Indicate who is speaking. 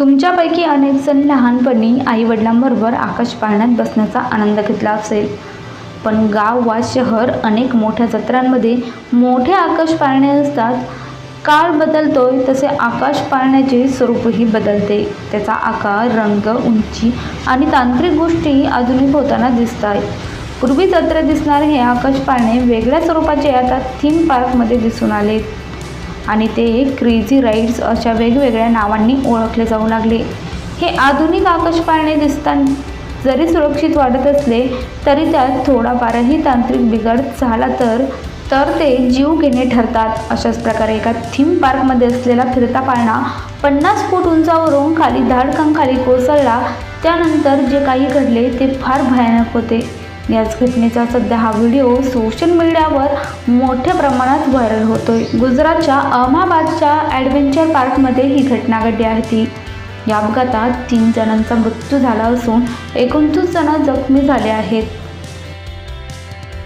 Speaker 1: तुमच्यापैकी अनेक जण लहानपणी आईवडिलांबरोबर आकाश पाळण्यात बसण्याचा आनंद घेतला असेल. पण गाव वा शहर अनेक मोठ्या जत्रांमध्ये मोठे आकाश पाळणे असतात. काळ बदलतोय तसे आकाश पाळण्याचे स्वरूपही बदलते. त्याचा आकार रंग उंची आणि तांत्रिक गोष्टी आधुनिक होताना दिसत आहेत पूर्वी जत्रेत दिसणारे हे आकाश पाळणे वेगळ्या स्वरूपाचे आता थीम पार्कमध्ये दिसून आले. आणि ते क्रेझी राईड्स अशा वेगवेगळ्या नावांनी ओळखले जाऊ लागले. हे आधुनिक आकाशपाळणे दिसताना जरी सुरक्षित वाटत असले तरी त्यात थोडाफारही तांत्रिक बिघाड झाला तर तर ते जीव घेणे ठरतात. अशाच प्रकारे एका थीम पार्कमध्ये असलेला फिरता पाळणा पन्नास फूट उंचावरून खाली धाडकांखाली कोसळला. त्यानंतर जे काही घडले ते फार भयानक होते. याच घटनेचा सध्या हा व्हिडिओ सोशल मीडियावर मोठ्या प्रमाणात व्हायरल होतोय. गुजरातच्या अहमाबादच्या ॲडव्हेंचर पार्कमध्ये ही घटना घडली आहे ती. या अपघातात तीन जणांचा मृत्यू झाला असून एकोणतीस जण जखमी झाले आहेत.